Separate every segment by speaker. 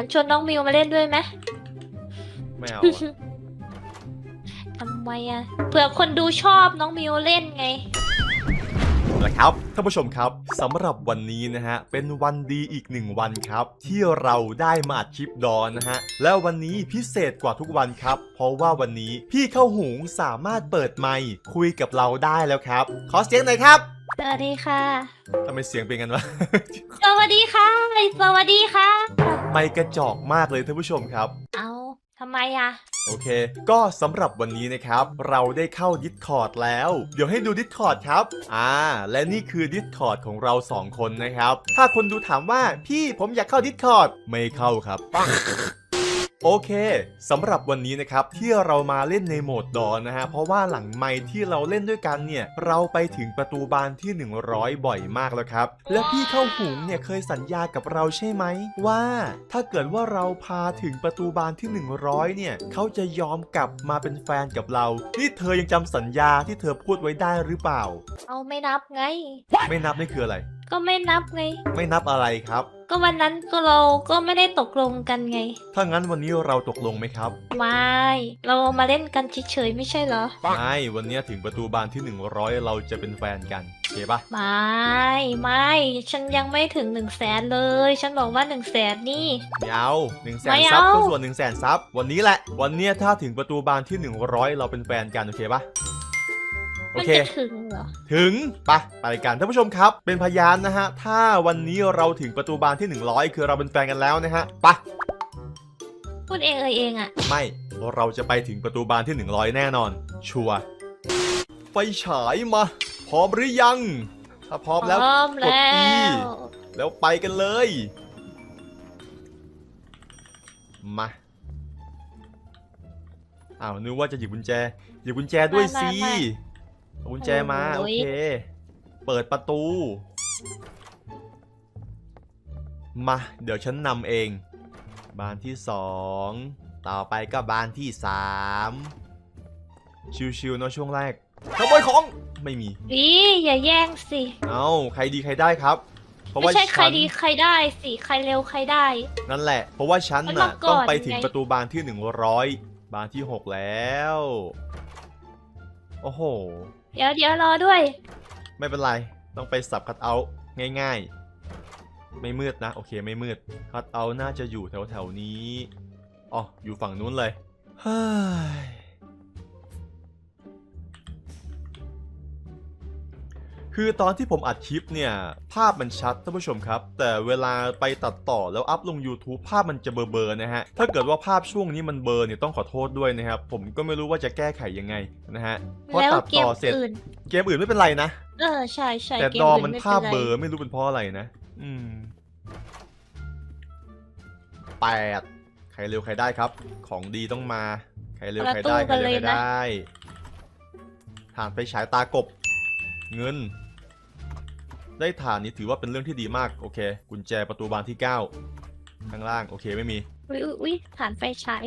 Speaker 1: งั้นชวนน้องมิวมาเล่นด้วยไหม
Speaker 2: ไม่เอาอะ
Speaker 1: ทำไมอะเผื่อคนดูชอบน้องมิวเล่นไง
Speaker 2: นะครับท่านผู้ชมครับสำหรับวันนี้นะฮะเป็นวันดีอีกหนึ่งวันครับ ที่เราได้มาอัดคลิปดอนนะฮะแล้ววันนี้พิเศษกว่าทุกวันครับ เพราะว่าวันนี้พี่เข้าหุงสามารถเปิดไมค์คุยกับเราได้แล้วครับ ขอเสียงหน่อยครับ
Speaker 1: สวัสดีค่ะ
Speaker 2: ทำไมเสียงเป็นกันวะ
Speaker 1: สวัสดีค่ะ สวัสดีค่ะ
Speaker 2: ไมค์กระจอกมากเลยท่านผู้ชมครับ
Speaker 1: เอาทำไมอะ
Speaker 2: โอเค ก็สำหรับวันนี้นะครับ เราได้เข้า Discord แล้ว เดี๋ยวให้ดู Discord ครับ อ่า และนี่คือ Discord ของเรา 2 คนนะครับ ถ้าคนดูถามว่าพี่ผมอยากเข้า Discord ไม่เข้าครับ โอเคสำหรับวันนี้นะครับที่เรามาเล่นในโหมดดอนนะฮะเพราะว่าหลังไมค์ที่เราเล่นด้วยกันเนี่ยเราไปถึงประตูบานที่ 100 บ่อยมากแล้วครับ และพี่เข้าหุงเนี่ยเคยสัญญากับเราใช่ไหมว่าถ้าเกิดว่าเราพาถึงประตูบานที่ 100 เนี่ยเขาจะยอมกลับมาเป็นแฟนกับเรา นี่เธอยังจำสัญญาที่เธอพูดไว้ได้หรือเปล่า
Speaker 1: เอาไม่นับไง
Speaker 2: ไม่นับนี่คืออะไร
Speaker 1: ก็ไม่นับไง
Speaker 2: ไม่นับอะไรครับ
Speaker 1: ก็วันนั้นก็เราก็ไม่ได้ตกลงกันไง
Speaker 2: ถ้างั้นวันนี้เราตกลงไหมครับ
Speaker 1: ไม่เรามาเล่นกันเฉยๆไม่ใช่เหรอ
Speaker 2: ไม่ วันนี้ถึงประตูบานที่ 100 เราจะเป็นแฟนกันโอเคปะ
Speaker 1: ไม่ไม่ฉันยังไม่ถึงหนึ่งแสนเลย ฉันบอกว่าหนึ่งแสนนี่
Speaker 2: ไม่เอาหนึ่งแสน
Speaker 1: ไม่
Speaker 2: ซับ
Speaker 1: เอา
Speaker 2: ก็ส่วนหนึ่งแสนซับวันนี้แหละ วันเนี้ยถ้าถึงประตูบานที่ 100 เราเป็นแฟนกันโอเคปะโอ
Speaker 1: มัน
Speaker 2: เค
Speaker 1: จะถึงเหรอ
Speaker 2: ถึงไปะไปกันท่านผู้ชมครับ เป็นพยานนะฮะ ถ้าวันนี้เราถึงประตูบานที่ 100 คือเราเป็นแฟนกันแล้วนะฮะไปะ
Speaker 1: พูดเองเอ่ยเองอะ
Speaker 2: ไม่เราจะไปถึงประตูบานที่ 100 แน่นอน ชัวร์ไฟฉายมาพร้อมหรือยัง ถ้าพร้อมแล้ว
Speaker 1: พร้อม
Speaker 2: กด
Speaker 1: แล้
Speaker 2: E
Speaker 1: ว
Speaker 2: แล้วไปกันเลย มาอ้าวนึกว่าจะหยิบกุญแจ หยิบกุญแจด้วยสิ เอากุญแจมาโอเค เปิดประตู มา เดี๋ยวฉันนำเอง บานที่สองต่อไปก็บานที่สามชิวๆเนอะช่วงแรกขโมยของไม่มี
Speaker 1: อีอย่าแย่งสิ
Speaker 2: เอาใครดีใครได้ครับ เพราะ
Speaker 1: ไม่
Speaker 2: ว่า
Speaker 1: ใช่ใคร
Speaker 2: ฉัน
Speaker 1: ดีใครได้สิ ใครเร็วใครได้
Speaker 2: นั่นแหละ เพราะว่าฉัน
Speaker 1: มัน
Speaker 2: น่ะ
Speaker 1: มาก่อน
Speaker 2: ต้องไปถึง
Speaker 1: ไง
Speaker 2: ประตูบานที่ 100 บานที่ 6 แล้ว โอ้โห
Speaker 1: เดี๋ยวเดี๋ยวรอด้วย
Speaker 2: ไม่เป็นไร ต้องไปสับคัดเอาท์ง่ายๆ ไม่มืดนะ โอเคไม่มืด คัดเอาท์น่าจะอยู่แถวๆนี้ อ๋อ อยู่ฝั่งนู้นเลยเฮ้ย คือตอนที่ผมอัดคลิปเนี่ย ภาพมันชัดท่านผู้ชมครับ แต่เวลาไปตัดต่อแล้วอัพลง YouTube ภาพมันจะเบลอๆนะฮะ ถ้าเกิดว่าภาพช่วงนี้มันเบลอเนี่ยต้องขอโทษด้วยนะครับ ผมก็ไม่รู้ว่าจะแก้ไขยังไงนะฮะพอ
Speaker 1: แล้ว
Speaker 2: ตัด
Speaker 1: เก
Speaker 2: ต่
Speaker 1: ม
Speaker 2: อเสร็จ
Speaker 1: อื่น
Speaker 2: เกมอื่นไม่เป็นไรนะ
Speaker 1: เออใช่ใช่
Speaker 2: แต่
Speaker 1: เกม
Speaker 2: ดอ
Speaker 1: อื่น
Speaker 2: มัน
Speaker 1: ไม่
Speaker 2: ภาพ
Speaker 1: เป็น
Speaker 2: เบ
Speaker 1: ไร
Speaker 2: ลอไม่รู้เป็นเพราะอะไรนะ อืมแปดใครเร็วใครได้ครับ ของดีต้องมา ใครเร็วใครได้ใครเร็วใครได้ ฐานไปฉายตากบ เงิน ได้ฐานนี้ถือว่าเป็นเรื่องที่ดีมากโอเค กุญแจประตูบานที่ 9 ข้างล่างโอเคไม่มี
Speaker 1: อุ้ยอุ๊ยอุ้ยฐานไฟฉาย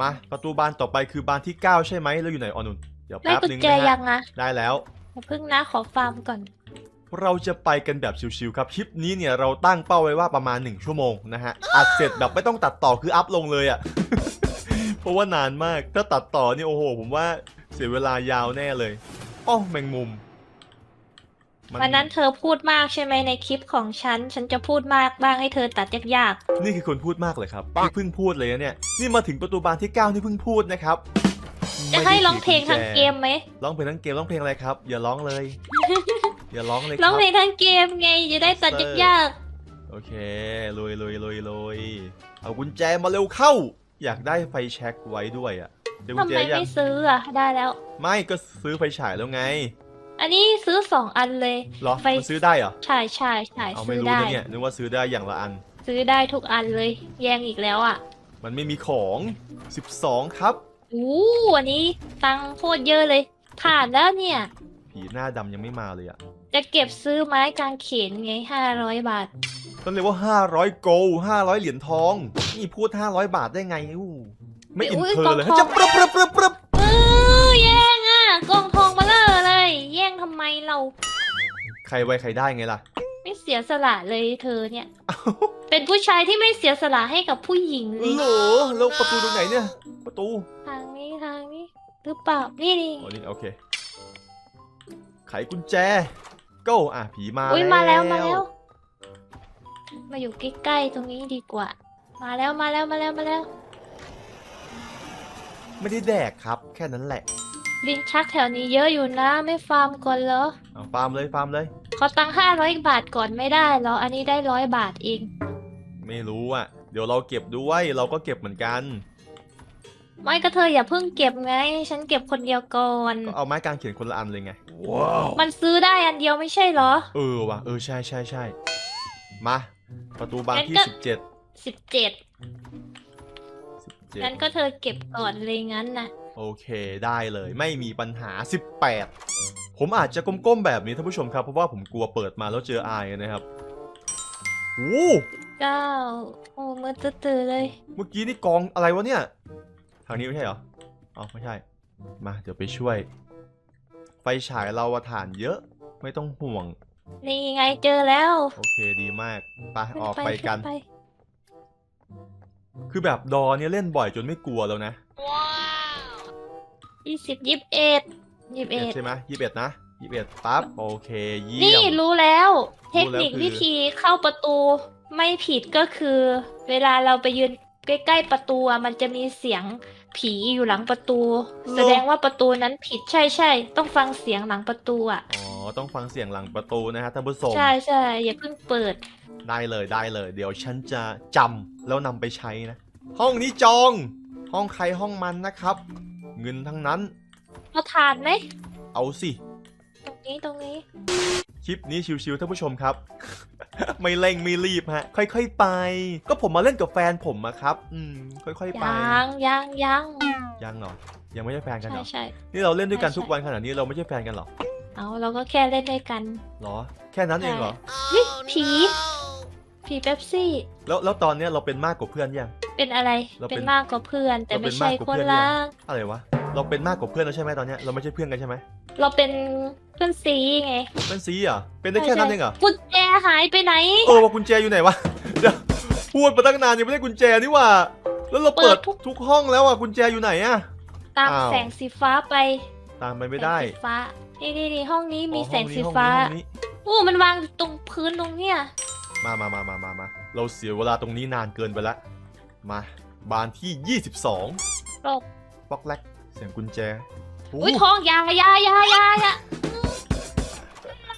Speaker 2: มา ประตูบานต่อไปคือบานที่ 9 ใช่ไหมแล้วอยู่ไหนออนุนเดี๋ยว
Speaker 1: ได้
Speaker 2: แป๊บ
Speaker 1: กุญ
Speaker 2: นึง
Speaker 1: แจ
Speaker 2: นะ
Speaker 1: ยั
Speaker 2: ฮะ
Speaker 1: งอะ
Speaker 2: ได้แล้ว
Speaker 1: อย่าเพิ่งนะขอฟาร์มก่อน
Speaker 2: เราจะไปกันแบบชิวๆครับ คลิปนี้เนี่ยเราตั้งเป้าไว้ว่าประมาณ 1 ชั่วโมงนะฮะ อัดเสร็จแบบไม่ต้องตัดต่อคืออัพลงเลยอะ่ะ เพราะว่านานมาก ถ้าตัดต่อนี่โอ้โห ผมว่าเสียเวลายาวแน่เลย อ้อแมงมุม มั
Speaker 1: วันนั้นเธอพูดมากใช่ไหมในคลิปของฉัน ฉันจะพูดมากบ้างให้เธอตัดยาก
Speaker 2: นี่คือคนพูดมากเลยครับนี่เพิ่งพูดเลยนะเนี่ย นี่มาถึงประตูบานที่9นี่เพิ่งพูดนะครับ
Speaker 1: ๆ จะ
Speaker 2: ไม่ได้
Speaker 1: ให้ร้องเพลง
Speaker 2: ถื
Speaker 1: ทั้ง
Speaker 2: กุญแจ
Speaker 1: เกมไหม
Speaker 2: ร้องเพลงทั้งเกมร้องเพลงอะไรครับ อย่าร้องเลย อย่าร้องเลยค
Speaker 1: ร้
Speaker 2: รั
Speaker 1: อง
Speaker 2: บ
Speaker 1: เพลงทั้งเกมไงจะได้ตัดยาก
Speaker 2: โอเคลุยลุยลุยลุยเอากุญแจมาเร็วเข้า อยากได้ไฟแช็กไว้ด้วยอะ่ะเดี๋ยว
Speaker 1: ๆ
Speaker 2: กุ
Speaker 1: ทำ
Speaker 2: ญแจ
Speaker 1: ไม
Speaker 2: ยัง
Speaker 1: ไม่ซื้ออะได้แล้ว
Speaker 2: ไม่ก็ซื้อไฟฉายแล้วไง
Speaker 1: อันนี้ซื้อสองอันเลย
Speaker 2: เหรอ
Speaker 1: ไฟ
Speaker 2: มันซื้อได้เหรอ
Speaker 1: ใช่ใช่ใช่
Speaker 2: เอา
Speaker 1: ซื้
Speaker 2: ไม่
Speaker 1: อ
Speaker 2: รู้
Speaker 1: ได้
Speaker 2: นะเนี่ย นึกว่าซื้อได้อย่างละอัน
Speaker 1: ซื้อได้ทุกอันเลย แย่งอีกแล้วอะ
Speaker 2: มันไม่มีของ 12 ครับ
Speaker 1: อู้อันนี้ตังค์โคตรเยอะเลยผ่านแล้วเนี่ย
Speaker 2: ผีหน้าดำยังไม่มาเลยอะ่ะ
Speaker 1: จะเก็บซื้อไม้กางเขนไงห้าร้อยบาท
Speaker 2: ต้องเรียกว่า 500 โกล500 เหรียญทอง นี่พูด 500 บาทได้ไงอู้ไม่อิน
Speaker 1: อุ๊ย
Speaker 2: เทอร์เลย
Speaker 1: กองทอง
Speaker 2: จะปรับปรับปรับปรับ
Speaker 1: ทองมาเลอเลยแย่งทำไมเรา
Speaker 2: ใครไวใครได้ไงล่ะ
Speaker 1: ไม่เสียสียสละเลยเธอเนี่ย เป็นผู้ชายที่ไม่เสียสละให้กับผู้หญิงเลย
Speaker 2: โหลแล้วประตูตรงไหนเนี่ย ประตู
Speaker 1: ทางนี้ทางนี้หรือเปล่านี่นี่
Speaker 2: อ๋อนี่โอเค ไขกุญแจ go อะผีมา
Speaker 1: อุ้ยมาแล้วมาแล้ว มาอยู่ใกล้ๆตรงนี้ดีกว่า มาแล้วมาแล้วมาแล้วมาแล้ว
Speaker 2: ไม่ได้แดกครับ แค่นั้นแหละ
Speaker 1: ลินชักแถวนี้เยอะอยู่นะ ไม่ฟาร์มก่อนเหรอ
Speaker 2: เอาฟาร์มเลยฟาร์มเลย
Speaker 1: ขอตังค์ห้าร้อยบาทก่อนไม่ได้เหรอ อันนี้ได้ร้อยบาทเอง
Speaker 2: ไม่รู้อะ เดี๋ยวเราเก็บด้วยเราก็เก็บเหมือนกัน
Speaker 1: ไม่ก็เธออย่าเพิ่งเก็บไง ฉันเก็บคนเดียวก่อน
Speaker 2: ก็เอาไม้กางเขนคนละอันเลยไง
Speaker 1: มันซื้อได้อันเดียวไม่ใช่เหรอ
Speaker 2: เออว่ะเออใช่ใช่ใช่มา ประตูบานที่
Speaker 1: งั้นก็
Speaker 2: สิบเจ็ด
Speaker 1: สิบเจ็ด
Speaker 2: สิบเจ็ด
Speaker 1: งั้นก็เธอเก็บก่อนเลยงั้นนะ
Speaker 2: โอเคได้เลยไม่มีปัญหา 18 ผมอาจจะก้มๆแบบนี้ท่านผู้ชมครับ เพราะว่าผมกลัวเปิดมาแล้วเจออายนะครับโอ้
Speaker 1: เก้าโอ้มือตื่นๆเลย
Speaker 2: เมื่อกี้นี่กองอะไรวะเนี่ย ทางนี้ไม่ใช่เหรออ๋อไม่ใช่ มาเดี๋ยวไปช่วย ไฟฉายเราอะฐานเยอะไม่ต้องห่วง
Speaker 1: นี่ไงเจอแล้ว
Speaker 2: โอเคดีมากไป
Speaker 1: ขึ้น
Speaker 2: ออกไปกัน
Speaker 1: ขึ้ไป
Speaker 2: คือแบบดอเนี่ยเล่นบ่อยจนไม่กลัวแล้วนะ
Speaker 1: ยี่สิบยี่สิบเอ็ดยี่สิบ
Speaker 2: เอ็
Speaker 1: เอ็
Speaker 2: ด
Speaker 1: ด
Speaker 2: ใช่ไหมยี่สิบเอ็ดนะยี่สิบเอ็ดปั๊บโอเคเยี่
Speaker 1: นี่
Speaker 2: ยม
Speaker 1: รู้แล้ว เทคนิค
Speaker 2: รู้แล้วคือ
Speaker 1: วิธีเข้าประตูไม่ผิดก็คือ เวลาเราไปยืนใกล้ๆประตูอะมันจะมีเสียงผีอยู่หลังประตู แสดงว่าประตูนั้นผิดใช่ใช่ต้องฟังเสียงหลังประตูอะ
Speaker 2: อ๋อต้องฟังเสียงหลังประตูนะฮะท่านผู้ชม
Speaker 1: ใช่ใช่อย่าเพิ่งเปิด
Speaker 2: ได้เลยได้เลย เดี๋ยวฉันจะจำแล้วนำไปใช้นะ ห้องนี้จอง ห้องใครห้องมันนะครับ เงินทั้งนั้น
Speaker 1: เอาทานไหม
Speaker 2: เอาสิ
Speaker 1: ตรงนี้ตรงนี้
Speaker 2: คลิปนี้ชิวๆท่านผู้ชมครับ ไม่เร่งไม่รีบฮะ ค่อย ๆไป ก็ผมมาเล่นกับแฟนผมอะครับ อืม ค่อย ๆ ไป
Speaker 1: ยังยังยัง
Speaker 2: ยังเหรอ ยังไม่ใช่แฟนกันเห
Speaker 1: ใช่
Speaker 2: รอ
Speaker 1: ใช่
Speaker 2: นี่เราเล่นด้วยกัน
Speaker 1: ใช่
Speaker 2: ทุกวันขนาดนี้เราไม่ใช่แฟนกันเหรอ
Speaker 1: เอาเราก็แค่เล่นด้วยกัน
Speaker 2: เหรอ แค่นั้นเองเหรอ
Speaker 1: เฮ้ยผีผีเป๊ปซี่
Speaker 2: แล้วแล้วตอนเนี้ยเราเป็นมากกว่าเพื่อนยัง
Speaker 1: เป็นอะไร
Speaker 2: เราเป็น
Speaker 1: เป็นมากกว่าเพื่อน แต่
Speaker 2: เราเป็
Speaker 1: ไม่
Speaker 2: น
Speaker 1: ใช่
Speaker 2: มากกว่า
Speaker 1: คน
Speaker 2: เพื่อน
Speaker 1: รัก
Speaker 2: อะไรวะ เราเป็นมากกว่าเพื่อนแล้วใช่ไหมตอนเนี้ยเราไม่ใช่เพื่อนกันใช่ไหม
Speaker 1: เราเป็นเพื่อนซีไง
Speaker 2: เป็นซีเหรอะเป็นได้แค่นั้นเองเหรอ
Speaker 1: กุญแจหายไปไหน
Speaker 2: เออว่ากุญแจอยู่ไหนวะเดี๋ยวพูดมาตั้งนานยังไม่ได้กุญแจนี่หว่า แล้วเราเปิด
Speaker 1: เปิดทุก
Speaker 2: ทุกห้องแล้วอะกุญแจอยู่ไหนอะ
Speaker 1: ตาม
Speaker 2: อ้าว
Speaker 1: แสงสีฟ้าไป
Speaker 2: ตามไปไม่ได้
Speaker 1: แสงสีฟ้านี่นี่นี่ห้องนี้มี
Speaker 2: อ๋อ
Speaker 1: แสง
Speaker 2: ห้อ
Speaker 1: สี
Speaker 2: นี้
Speaker 1: ฟ้า
Speaker 2: ห้องนี้
Speaker 1: โอ้มันวางอยู่ตรงพื้นตรงเนี้ย
Speaker 2: มามามามามามาเราเสียเวลาตรงนี้นานเกินไปละมาบานที่ 22
Speaker 1: หลบ
Speaker 2: บล็อกแรกเสียงกุญแจโอ้
Speaker 1: อุ้ยทองอยาอยาอยาอยาอยา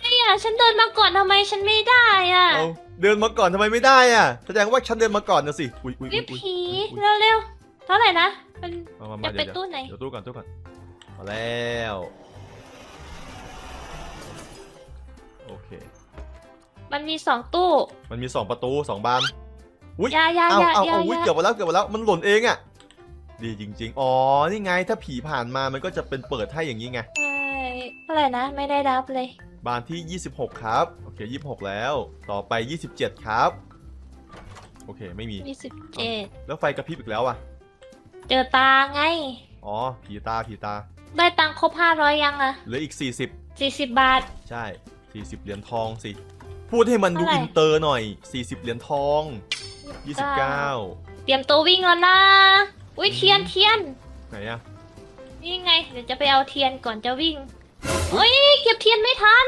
Speaker 1: ไอ้อะฉันเดินมาก่อนทำไมฉันไม่ได้อะ
Speaker 2: เอาเดินมาก่อนทำไมไม่ได้อะ แสดงว่าฉันเดินมาก่อนนะสิอุ้ยอุ้ย
Speaker 1: รี
Speaker 2: อุ้
Speaker 1: บ
Speaker 2: ยอุ้ย
Speaker 1: ผี
Speaker 2: อุ๊ย
Speaker 1: เร็วเร็วเท่าไหร่นะมัน
Speaker 2: มามา
Speaker 1: จะ
Speaker 2: มา
Speaker 1: ไป
Speaker 2: เดี๋ยว
Speaker 1: ตู้ไหน
Speaker 2: เดี๋ยวตู้ก่อนตู้ก่อนมาแล้วโอเค
Speaker 1: มันมีสองตู้
Speaker 2: มันมีสองประตูสองบาน อุ้ย
Speaker 1: อยาอยา
Speaker 2: เอา
Speaker 1: อยา
Speaker 2: เอา
Speaker 1: อยา
Speaker 2: เอาอุ้ย
Speaker 1: อยา
Speaker 2: เกือบมาแล้วเกือบมาแล้วมันหล่นเองอะ ดีจริง ๆ อ๋อ นี่ไงถ้าผีผ่านมามันก็จะเป็นเปิดให้อย่างนี้ไง
Speaker 1: ใช่เท่าไหร่นะไม่ได้รับเลย
Speaker 2: บานที่ 26 ครับ โอเค 26 แล้ว ต่อไป 27 ครับ โอเค ไม่มี
Speaker 1: ยี่สิบเจ็ด
Speaker 2: แล้วไฟกระพริบอีกแล้วอะ
Speaker 1: เจอตาไง
Speaker 2: อ๋อ ผีตา ผีตา
Speaker 1: ได้ตังค์ครบห้าร้อยยังอะ
Speaker 2: เหลืออีก40
Speaker 1: สี่สิบบาท
Speaker 2: ใช่ 40 เหรียญทองสิ พูดให้มันดู
Speaker 1: เท่าไหร่
Speaker 2: อินเตอร์หน่อย 40 เหรียญทอง 29
Speaker 1: เตรียมตัววิ่งแล้วนะ อุ้ยเทียนเทียน
Speaker 2: ไหนอะ
Speaker 1: นี่ไง เดี๋ยวจะไปเอาเทียนก่อนจะวิ่งเฮ้ยเก็บเทียนไม่ทัน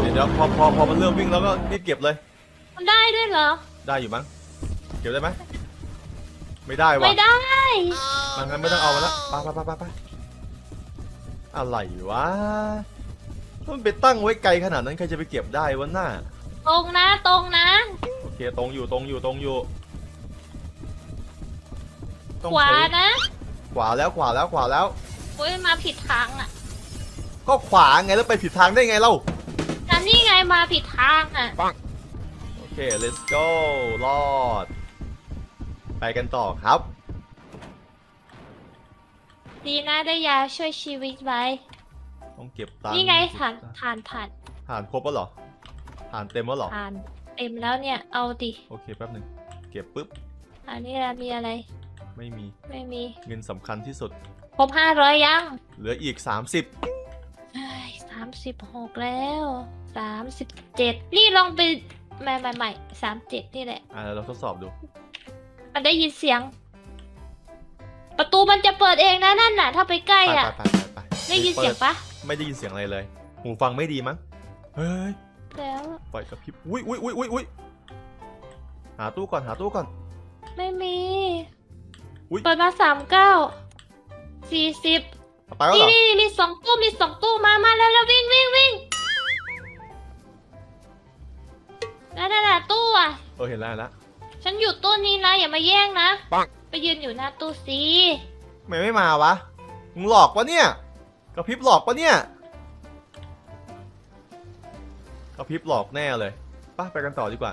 Speaker 2: เดี๋ยวเดี๋ยวพอพอพอมันเริ่มวิ่งแล้วก็รีบเก็บเลย
Speaker 1: มันได้ด้วยเหรอ
Speaker 2: ได้อยู่มั้ง เก็บได้ไหมไม่ได้วะ
Speaker 1: ไม่ได้
Speaker 2: งั้นไม่ต้องเอามาละไปไปไปไปไปอะไรวะมันไปตั้งไว้ไกลขนาดนั้นใครจะไปเก็บได้วะหน้า
Speaker 1: ตรงนะตรงนะ
Speaker 2: โอเคตรงอยู่ตรงอยู่ตรงอยู่ ต้อง
Speaker 1: ขวา
Speaker 2: ใช้
Speaker 1: นะ
Speaker 2: ขวาแล้วขวาแล้วขวาแล้ว
Speaker 1: โอ้ยมาผิดทางอะ
Speaker 2: ก็ขวาไงแล้วไปผิดทางได้ไงเล่า
Speaker 1: อันนี้ไงมาผิดทางอะ
Speaker 2: โอเค let's go รอด ไปกันต่อครับ
Speaker 1: ดีนะได้ยาช่วยชีวิตไว้
Speaker 2: ต้องเก็บตังค์
Speaker 1: นี่ไงฐานฐานฐาน
Speaker 2: ฐานครบแล้วเหรอฐานเต็มแล้วเหรอ
Speaker 1: ฐานเต็มแล้วเนี่ยเอาดิ
Speaker 2: โอเคแป๊บหนึ่งเก็บปุ๊บ
Speaker 1: อันนี้ละมีอะไร
Speaker 2: ไม่มี
Speaker 1: ไม่มี
Speaker 2: เงินสำคัญที่สุด
Speaker 1: ครบห้าร้อยยัง
Speaker 2: เหลืออีก 30
Speaker 1: สามสิบหกแล้วสามสิบเจ็ดนี่ลองไปไม่ไม่ไม่สามเจ็ดนี่แหละ
Speaker 2: อ่าเราทดสอบดู
Speaker 1: มันได้ยินเสียง ประตูมันจะเปิดเองนะนั่นน่ะ ถ้าไปใกล้
Speaker 2: ไป
Speaker 1: อะ
Speaker 2: ไปไปไป
Speaker 1: ได้ยินเสียงปะ
Speaker 2: ไม่ได้ยินเสียงอะไรเลย หูฟังไม่ดีมั้ง เฮ้ย
Speaker 1: แล้ว
Speaker 2: ไฟกระพริบ อุ้ยอุ้ยอุ้ยอุ้ยอุ้ยหาตู้ก่อนหาตู้ก่อน
Speaker 1: ไม่มี
Speaker 2: อุ๊ย
Speaker 1: เปิดมาสามเก้าสี่สิบ
Speaker 2: ไปแล้วเหร
Speaker 1: นี่
Speaker 2: อ
Speaker 1: นี่มีสองตู้มีสองตู้มามาแล้วแล้ววิ่งวิ่งวิ่งนั่นน่ะตู้อะ
Speaker 2: เออเห็นแล้วเห็นแล้ว
Speaker 1: ฉันอยู่ตู้นี้นะอย่ามาแย่งนะ
Speaker 2: ปัง
Speaker 1: ไปยืนอยู่หน้าตู้สิ
Speaker 2: ทำไมไม่มาวะ มึงหลอกปะเนี่ย กระพริบหลอกปะเนี่ย กระพริบหลอกแน่เลยไป้าไปกันต่อดีกว่า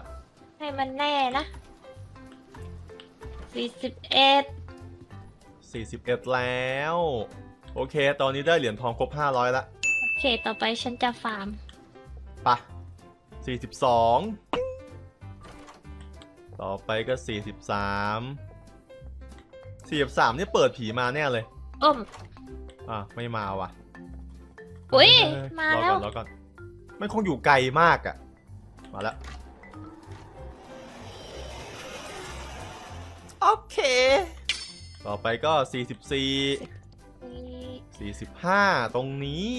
Speaker 1: ให้มันแน่นะสี่สิบเอ็ด
Speaker 2: 41 แล้ว โอเค ตอนนี้ได้เหรียญทองครบ 500 ละ
Speaker 1: โอเค ต่อไปฉันจะฟาร์ม
Speaker 2: ไปะ42 ต่อไปก็ 43 43นี่เปิดผีมาแน่เลย
Speaker 1: อ้ม
Speaker 2: อะ ไม่มาว่ะ
Speaker 1: อุ๊ย
Speaker 2: เฮ้ย
Speaker 1: มา
Speaker 2: รอ
Speaker 1: แล้ว
Speaker 2: ก่อนรอก่อน มันคงอยู่ไกลมากอะ่ะ มาแล้ว โอเค ต่อไปก็ 44
Speaker 1: นี่
Speaker 2: 45 ตรงนี้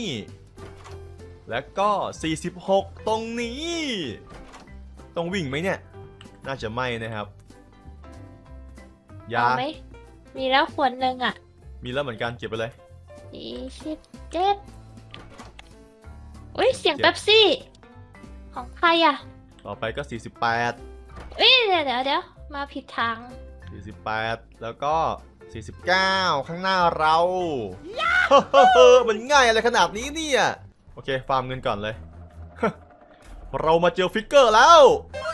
Speaker 2: แล้วก็ 46 ตรงนี้ ต้องวิ่งไหมเนี่ย น่าจะไม่นะครับ ยา
Speaker 1: เอาไหมมีแล้วขวดหนึ่งอะ
Speaker 2: มีแล้วเหมือนกันเก็บไปเลย
Speaker 1: สี่สิบเจ็ดอุ้ยเสียงเป๊ปซี่ ของใครอะ
Speaker 2: ต่อไปก็ 48
Speaker 1: เอ้ยเดี๋ยวเดี๋ยวเดี๋ยวมาผิดทาง
Speaker 2: 48 แล้วก็ 49 ข้างหน้าเรามันง่ายอะไรขนาดนี้เนี่ย โอเค ฟาร์มเงินก่อนเลย เรามาเจอฟิกเกอร์แล้ว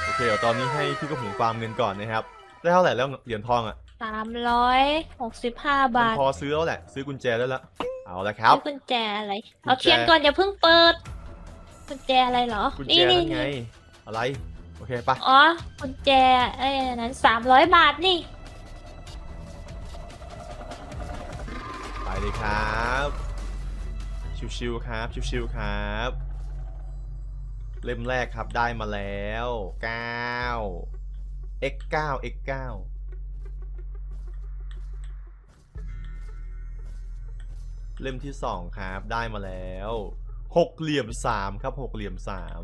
Speaker 2: โอเคเดี๋ยวตอนนี้ให้พี่กระหมูฟาร์มเงินก่อนนะครับ ได้เท่าไหร่แล้วเหรียญทองอะ
Speaker 1: สามร้อยหกสิบห้า
Speaker 2: มัน
Speaker 1: บาท
Speaker 2: พอซื้อแล้วแหละ ซื้อกุญแจได้แล้วเอาละครับ
Speaker 1: นี่กุญแจอะไร
Speaker 2: กุญแจ
Speaker 1: เอาเทียนก่อนอย่าเพิ่งเปิด กุญแจอะไรเหรอ
Speaker 2: กุญ
Speaker 1: นี่
Speaker 2: แจ
Speaker 1: นี่
Speaker 2: นั่นไง อะไร โอเคไปะ
Speaker 1: อ๋อ กุญแจไอ้นั้นสามร้อยบาทนี่
Speaker 2: ไปเลยครับ ชิวๆครับ ชิวๆครับ เล่มแรกครับได้มาแล้ว 9 x 9 x 9 เล่มที่สองครับ ได้มาแล้วหกเหลี่ยมสามครับหกเหลี่ยมสาม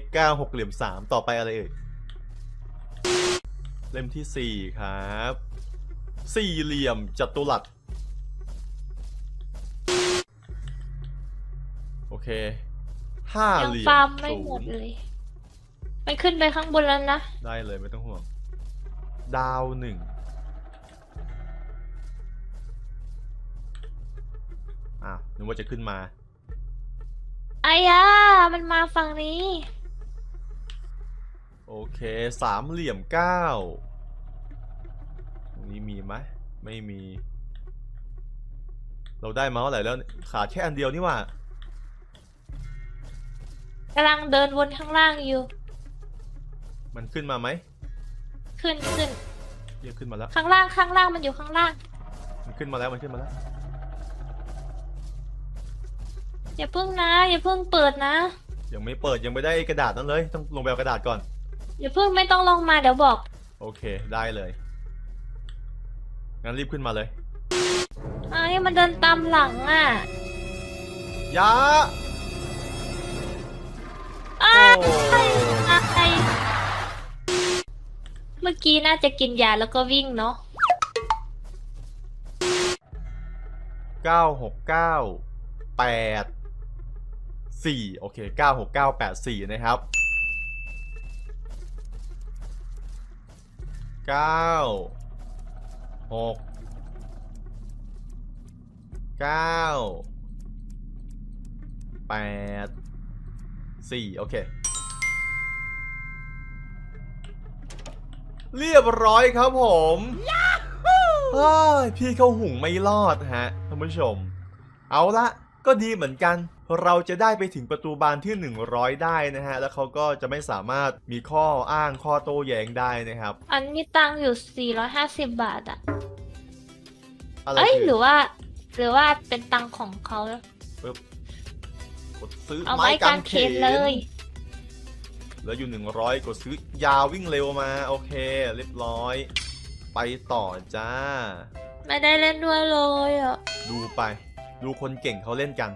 Speaker 2: x 9หกเหลี่ยมสามต่อไปอะไรเอ่ย เล่มที่สี่ครับ สี่เหลี่ยมจัตุรัสโอเคห้า
Speaker 1: ยัง
Speaker 2: เหลี่ยม
Speaker 1: ฟาร์มไม่หมด
Speaker 2: ศูนย์
Speaker 1: เลย มันขึ้นไปข้างบนแล้วนะ
Speaker 2: ได้เลยไม่ต้องห่วง ดาวหนึ่งอะนึกว่าจะขึ้นมา
Speaker 1: อายา มันมาฝั่งนี้
Speaker 2: โอเค สามเหลี่ยมเก้าตรง นี้มีไหมไม่มี เราได้มาเท่าไหร่แล้ว ขาดแค่อันเดียวนี่หว่า
Speaker 1: กำลังเดินวนข้างล่างอยู่
Speaker 2: มันขึ้นมาไหม
Speaker 1: ขึ้นขึ้น
Speaker 2: เรียกขึ้นมาแล้ว
Speaker 1: ข้างล่างข้างล่างมันอยู่ข้างล่าง
Speaker 2: มันขึ้นมาแล้วมันขึ้นมาแล้ว
Speaker 1: อย่าเพิ่งนะ อย่าเพิ่งเปิดนะ
Speaker 2: ยังไม่เปิดยังไม่ได้กระดาษนั้นเลย ต้องลงไปเอากระดาษก่อน
Speaker 1: อย่าเพิ่งไม่ต้องลงมาเดี๋ยวบอก
Speaker 2: โอเคได้เลย งั้นรีบขึ้นมาเลย
Speaker 1: อ้าวมันเดินตามหลังอะ
Speaker 2: ยา
Speaker 1: อ้า
Speaker 2: โอ้
Speaker 1: ไอเมื่อกี้น่าจะกินยาแล้วก็วิ่งเนาะ
Speaker 2: เก้าหกเก้าแปดสี่โอเคเก้าหกเก้าแปดสี่นะครับเก้า หกเก้าแปดสี่โอเค เรียบร้อยครับผมเฮ้ยพี่เขาหุงไม่รอดฮะท่านผู้ชม เอาละก็ดีเหมือนกัน เราจะได้ไปถึงประตูบานที่ 100 ได้นะฮะ แล้วเขาก็จะไม่สามารถมีข้ออ้างข้อโต้แย้งได้นะครับ
Speaker 1: อันนี้ตังค์อยู่ 450 บาทอะ
Speaker 2: อะไร
Speaker 1: เอ้ย
Speaker 2: คื
Speaker 1: หรือว่า หรือว่าเป็นตังค์ของเขา
Speaker 2: กดซื้อ
Speaker 1: เอา
Speaker 2: ไม้
Speaker 1: ไม้
Speaker 2: กากา
Speaker 1: งง
Speaker 2: เข
Speaker 1: เขนเลย
Speaker 2: นแล้วอยู่ 100 กดซื้อยาวิ่งเร็วมา โอเค เรียบร้อย ไปต่อจ้า
Speaker 1: ไม่ได้เล่นด้วยเลยอะ
Speaker 2: ดูไป ดูคนเก่งเขาเล่นกัน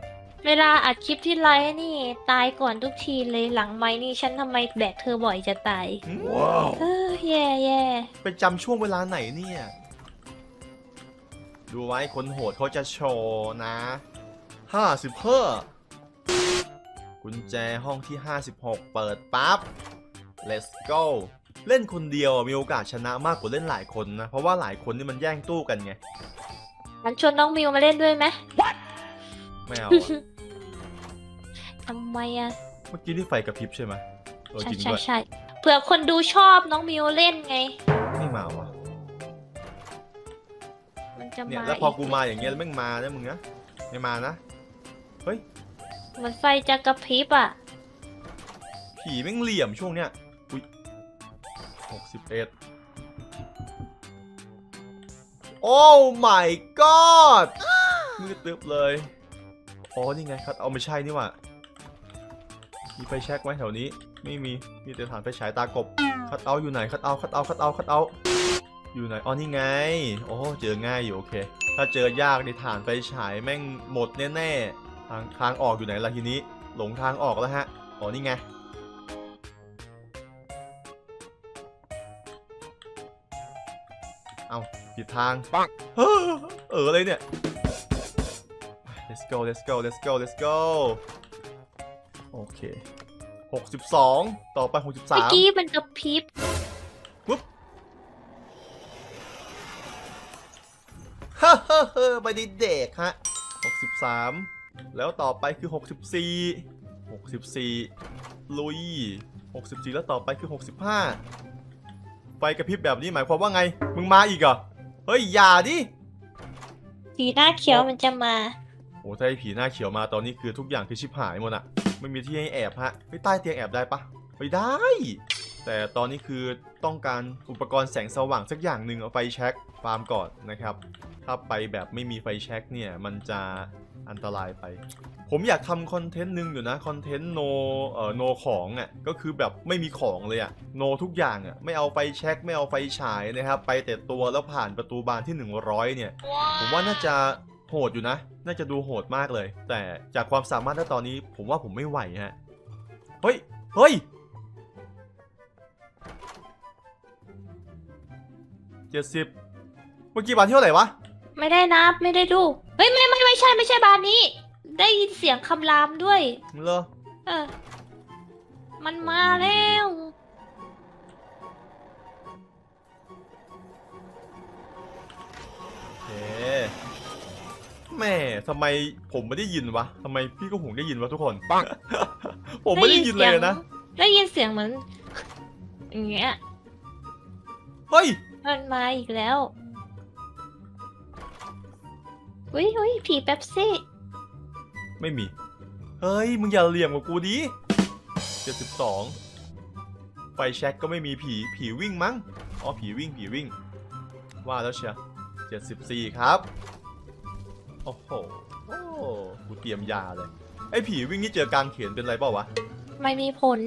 Speaker 1: เวลาอัดคลิปที่ไลฟ์นี่ ตายก่อนทุกทีเลยหลังไม้นี่ฉันทำไมแบกเธอบ่อยจะตาย
Speaker 2: ว้าว
Speaker 1: เออแย่แย่
Speaker 2: ไปจำช่วงเวลาไหนเนี่ย ดูไว้คนโหดเขาจะโชว์นะห้าสิบเพ้อกุญแจห้องที่ 56 เปิดปั๊บ let's go เล่นคนเดียวมีโอกาสชนะมากกว่าเล่นหลายคนนะ เพราะว่าหลายคนนี่มันแย่งตู้กันไง
Speaker 1: งั้นชวนน้องมิวมาเล่นด้วยไหม
Speaker 2: ไม่เอาอะ
Speaker 1: ทำไมอะ
Speaker 2: เมื่อกี้นี่ไฟกระพริบใช่ไหมเออ
Speaker 1: ใช่
Speaker 2: จริง
Speaker 1: ใช่
Speaker 2: ด้วย
Speaker 1: ใช่เผื่อคนดูชอบน้องมิวเล่นไง
Speaker 2: ไม่มาวะ
Speaker 1: มันจะ
Speaker 2: เนี่ย
Speaker 1: มา
Speaker 2: แล้วพอ
Speaker 1: อีก
Speaker 2: กูมาอย่างเงี้ยแล้วแม่งมานะมึงนะไม่มานะเฮ้ย
Speaker 1: เหมันไฟจะกระพริบอะ
Speaker 2: ผีแม่งเหลี่ยมช่วงเนี้ยอุ้ยหกสิบเอ็ดโอ้ my god มืดตึ๊บเลยอ๋อนี่ไงคัดเอาไม่ใช่นี่หว่า มีไฟแช็กไว้แถวนี้ ไม่มี มีแต่ฐานไฟฉายตากบ คัดเอาอยู่ไหน คัดเอา คัดเอา คัดเอา คัดเอา อยู่ไหน อ๋อ นี่ไง โอ้เจอง่ายอยู่โอเค ถ้าเจอยากในฐานไฟฉายแม่งหมดแน่ๆ ทางทางออกอยู่ไหนล่ะทีนี้ หลงทางออกแล้วฮะ อ๋อ นี่ไงเอาผิดทางปังเออเอออะไรเนี่ย let's go let's go let's go let's go โอเค62ต่อไป
Speaker 1: เมื่อกี้มันกระพริบ
Speaker 2: 63ปุ๊บฮ่าฮ่าฮ่าไปดิเด็กฮะ63แล้วต่อไปคือ64 64ลุย64แล้วต่อไปคือ65ไฟกระพริบแบบนี้หมายความว่าไง มึงมาอีกเหรอ เฮ้ย อย่าดิ
Speaker 1: สีหน้าเขียวมันจะมา
Speaker 2: โอ้ถ้าไอ้ผีหน้าเขียวมาตอนนี้คือทุกอย่างคือชิบหายหมดอะ ไม่มีที่ให้แอบฮะไม่ใต้เตียงแอบได้ปะไม่ได้ แต่ตอนนี้คือต้องการอุปกรณ์แสงสว่างสักอย่างหนึ่งเอาไฟแช็กฟาร์มก่อนนะครับ ถ้าไปแบบไม่มีไฟแช็กเนี่ยมันจะอันตรายไป ผมอยากทำคอนเทนต์หนึ่งอยู่นะคอนเทนต์โนเอ่อโนของอะ่ะก็คือแบบไม่มีของเลยอะ่ะโนทุกอย่างอะ่ะไม่เอาไฟแช็กไม่เอาไฟฉายนะครับ ไปแต่ตัวแล้วผ่านประตูบานที่ 100เนี่ย ผมว่าน่าจะ หดอยู่นะ น่าจะดูโหดมากเลย แต่จากความสามารถณตอนนี้ผมว่าผมไม่ไหวฮะ เฮ้ย เฮ้ยเจ็ดสิบเมื่อกี้บานที่เท่าไหร่วะ
Speaker 1: ไม่ได้นับไม่ได้ดู เฮ้ยไม่ไม่ไม่ใช่ไม่ใช่บานนี้ ได้ยินเสียงคำรามด้วย
Speaker 2: เหรอ
Speaker 1: เออ มันมาแล้ว
Speaker 2: ม่ทำไมผมไม่ได้ยินวะทำไมพี่ก็หงได้ยินวะทุกคนปังผมไม่ได้ยินเลยนะ
Speaker 1: ได้ยินเสียงเหมือนอย่างเงี้ย
Speaker 2: เฮ้ย
Speaker 1: มันมาอีกแล้วอุ้ยอุ้ยผีเป๊ปซี่
Speaker 2: ไม่มี เฮ้ย มึงอย่าเหลี่ยมกับกูดิเจ็ดสิบสองไฟแช็กก็ไม่มีผี ผีวิ่งมั้ง อ๋อ ผีวิ่ง ผีวิ่ง ว่าแล้วเชียวเจ็ดสิบสี่ครับ โอ้โหโอ้กูเตรียมยาเลย ไอ้ผีวิ่งนี่เจอกลางเขนเป็นไรเปล่าวะ
Speaker 1: ไม่มีผล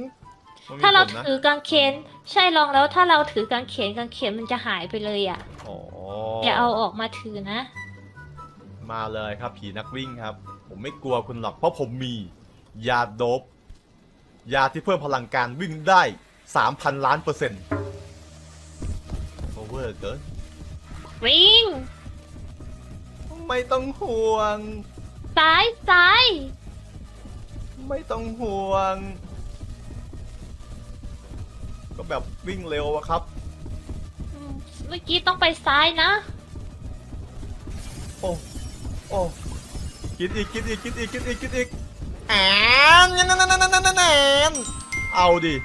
Speaker 2: มันมี
Speaker 1: ถ้าเรา
Speaker 2: ผลนะ
Speaker 1: ถือกางเขนใช่ลองแล้วถ้าเราถือกางเขนกางเขนมันจะหายไปเลยอะ
Speaker 2: อ๋อ
Speaker 1: อย่าเอาออกมาถือนะ
Speaker 2: มาเลยครับผีนักวิ่งครับ ผมไม่กลัวคุณหรอกเพราะผมมี ยาโดบยาที่เพิ่มพลังการวิ่งได้3,000ล้านเปอร์เซ็นต์โอเวอร์เกิน
Speaker 1: วิ่ง
Speaker 2: ไม่ต้องห่วง
Speaker 1: ซ้ายซ้าย
Speaker 2: ไม่ต้องห่วง ก็แบบวิ่งเร็วอะครับ
Speaker 1: อืมเมื่อกี้ต้องไปซ้ายนะ
Speaker 2: โอ้ โอ้คิดอีกคิดอีกคิดอีกคิดอีกคิดอีกแอนนั่นนั่นนั่นนั่นนั่นเอาดิ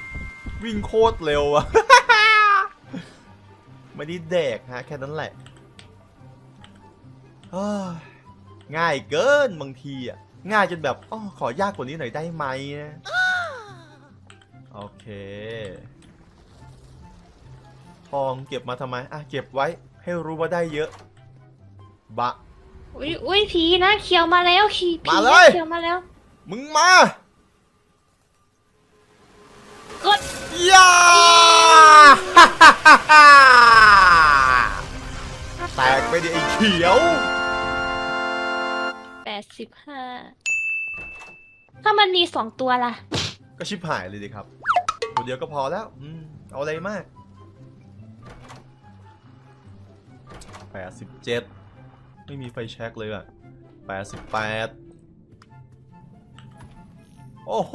Speaker 2: วิ่งโคตรเร็วอะ ไม่ได้แดกฮะแค่นั้นแหละเฮ้ย ง่ายเกินบางทีอะ ง่ายจนแบบอ้อขอยากกว่านี้หน่อยได้ไหมนะโอเค ทองเก็บมาทำไม อะ เก็บไว้ให้รู้ว่าได้เยอะ บะ
Speaker 1: อุ้ยอุ้ยผีนะเขียวมาแล้วผีผี
Speaker 2: มา
Speaker 1: นะ
Speaker 2: เลย
Speaker 1: เขียวมาแล้ว
Speaker 2: มึงมา
Speaker 1: กด
Speaker 2: ยา แตกไปดิไอ้เขียว
Speaker 1: แปด สิบห้าถ้ามันมีสองตัวล่ะ
Speaker 2: ก็ชิบหายเลยดิครับตัวเดียวก็พอแล้วอืมเอาอะไรมากแปดสิบเจ็ดไม่มีไฟแช็กเลยอะแปดสิบแปดโอ้โห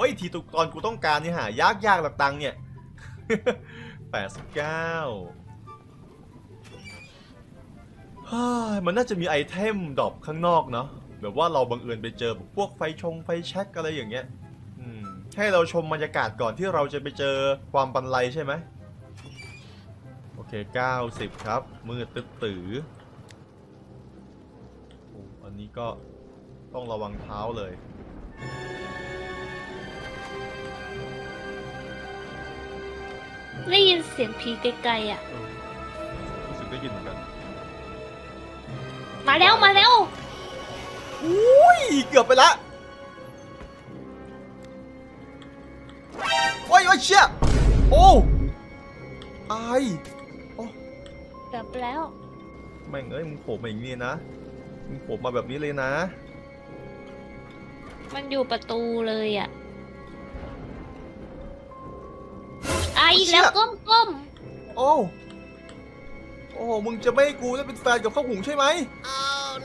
Speaker 2: ไอทีตุตอนกูต้องการนี่หายากยากหลักตังเนี่ยแปดสิบเก้าฮ้ยมันน่าจะมีไอเทมดรอปข้างนอกเนาะ แบบว่าเราบังเอิญไปเจอพวกไฟชงไฟแช็กอะไรอย่างเงี้ยอืมให้เราชมบรรยากาศก่อนที่เราจะไปเจอความบันไลใช่ไหมโอเค 90 ครับ มืดตึ๊ดตือโอ้อันนี้ก็ต้องระวังเท้าเลย
Speaker 1: ได้ยินเสียงผีไกลๆอะ
Speaker 2: เออรู้สึกได้ยินเหมือนกัน
Speaker 1: มาแล้วมาแล้ว
Speaker 2: อุ้ยเกือบไปละโอ้ยโอ้ยเชี่ยโอ้อาย
Speaker 1: เกือบแล้ว
Speaker 2: แม่งเอ้ยมึงโผล่มาอย่างนี้นะมึงโผล่มาแบบนี้เลยนะ
Speaker 1: มันอยู่ประตูเลยอะไออีกแล้ว
Speaker 2: เชี่ย
Speaker 1: ก้มก้ม
Speaker 2: โอ้โอ้มึงจะไม่ให้กูได้เป็นแฟนกับข้าวหุงใช่ไหม
Speaker 1: มัน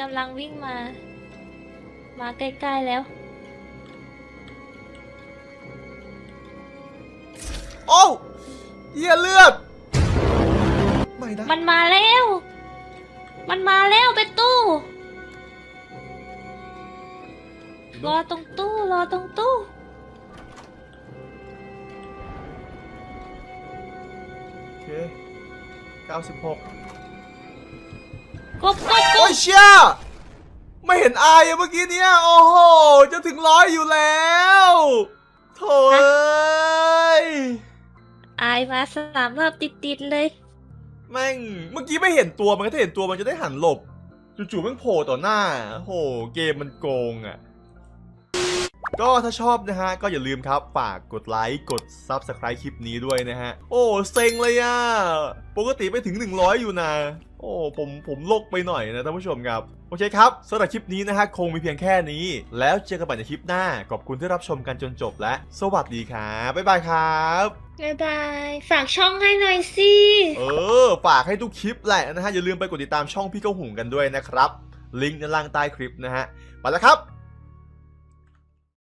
Speaker 1: กำลังวิ่งมา มาใกล้ ๆ แล้ว
Speaker 2: โอ้เหี้ยเลือด ไม่นะ
Speaker 1: มันมาแล้ว มันมาแล้วเป็นตู้รอตรงตู้รอตรงตู้
Speaker 2: โอเค96
Speaker 1: กบกบก
Speaker 2: โอ้
Speaker 1: บ
Speaker 2: ยเชี่ยไม่เห็นอายอะเมื่อกี้เนี่ยโอ้โหจะถึงร้อยอยู่แล้วโถ่เอ้ย
Speaker 1: อายมาสามรอบติดๆเลย
Speaker 2: แม่งเมื่อกี้ไม่เห็นตัวมันก็ถ้าเห็นตัวมันจะได้หันหลบจู่ๆแม่งโผล่ต่อหน้าโอ้โหเกมมันโกงอะ ก็ถ้าชอบนะฮะ ก็อย่าลืมครับ ฝากกดไลค์กด Subscribe คลิปนี้ด้วยนะฮะ โอ้ เซ็งเลยอะปกติไปถึง 100 อยู่นะ โอ้ผมผมโลกไปหน่อยนะท่านผู้ชมครับ โอเคครับสำหรับคลิปนี้นะฮะ คงมีเพียงแค่นี้ แล้วเจอกันใหม่ในคลิปหน้า ขอบคุณที่รับชมกันจนจบและ สวัสดีครับบ๊ายบายครับ
Speaker 1: บ๊ายบาย ฝากช่องให้หน่อยสิ
Speaker 2: เออ ฝากให้ทุกคลิปแหละนะฮะอย่าลืมไปกดติดตามช่องพี่เก้าหุงกันด้วยนะครับ ลิงก์ด้านล่างใต้คลิปนะฮะไปแล้วครับ